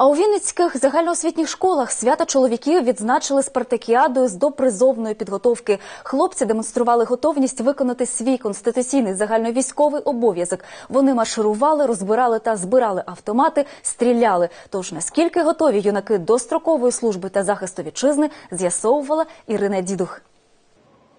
А у Вінницьких загальноосвітніх школах свята чоловіків відзначили спартакіадою з допризовної підготовки. Хлопці демонстрували готовність виконати свій конституційний загальновійськовий обов'язок. Вони марширували, розбирали та збирали автомати, стріляли. Тож наскільки готові юнаки до строкової служби та захисту вітчизни, з'ясовувала Ірина Дідух.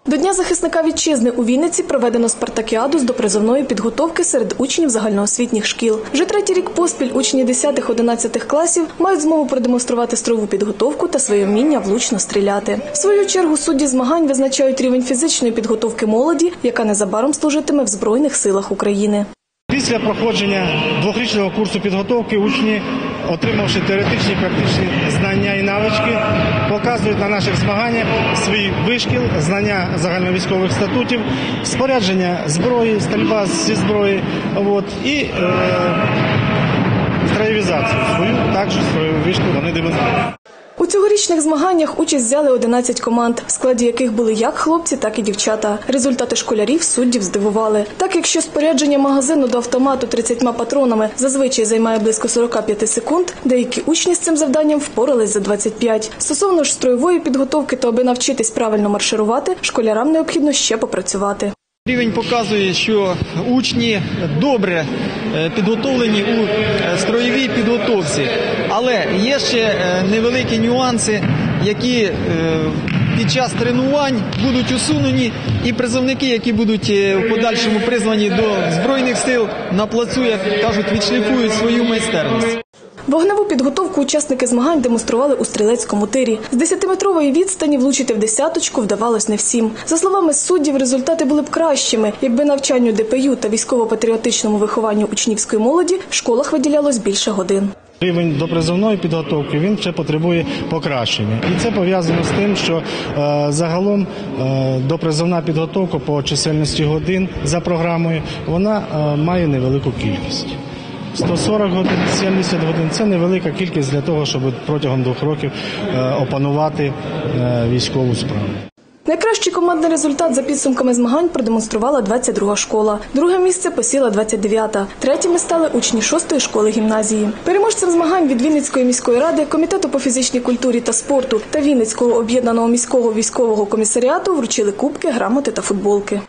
До Дня захисника вітчизни у Вінниці проведено спартакіаду з допризовної підготовки серед учнів загальноосвітніх шкіл. Вже третій рік поспіль учні 10-11 класів мають змогу продемонструвати строєву підготовку та своє вміння влучно стріляти. В свою чергу судді змагань визначають рівень фізичної підготовки молоді, яка незабаром служитиме в Збройних силах України. Після проходження двохрічного курсу підготовки учні, отримавши теоретичні практичні знання і навички, показують на наших змаганнях свій вишкіл, знання загальновійськових статутів, спорядження зброї, стрільба зі зброї, от, і е, строєвізацію свою, також свою вишкіл вони демонструють. Цьогорічних змаганнях участь взяли 11 команд, в складі яких були як хлопці, так і дівчата. Результати школярів суддів здивували. Так, якщо спорядження магазину до автомату 30 патронами зазвичай займає близько 45 секунд, деякі учні з цим завданням впорались за 25. Стосовно ж строєвої підготовки, то аби навчитись правильно марширувати, школярам необхідно ще попрацювати. Рівень показує, що учні добре е, підготовлені у е, строєвій підготовці, але є ще е, невеликі нюанси, які е, під час тренувань будуть усунені, і призовники, які будуть е, в подальшому призвані до збройних сил на плацу, як кажуть, відшліфують свою майстерність. Вогневу підготовку учасники змагань демонстрували у стрілецькому тирі. З 10-метрової відстані влучити в десяточку вдавалось не всім. За словами суддів, результати були б кращими, якби навчанню ДПЮ та військово-патріотичному вихованню учнівської молоді в школах виділялось більше годин. Рівень допризовної підготовки він ще потребує покращення, і це пов'язано з тим, що е, загалом е, допризовна підготовка по чисельності годин за програмою вона е, має невелику кількість. 140 годин, 70 годин це невелика кількість для того, щоб протягом двох років е, опанувати е, військову справу. Найкращий командний результат за підсумками змагань продемонструвала 22-га школа. Друге місце посіла 29-та. Третіми стали учні 6-ї школи гімназії. Переможцем змагань від Вінницької міської ради, комітету по фізичній культурі та спорту та Вінницького об'єднаного міського військового комісаріату вручили кубки, грамоти та футболки.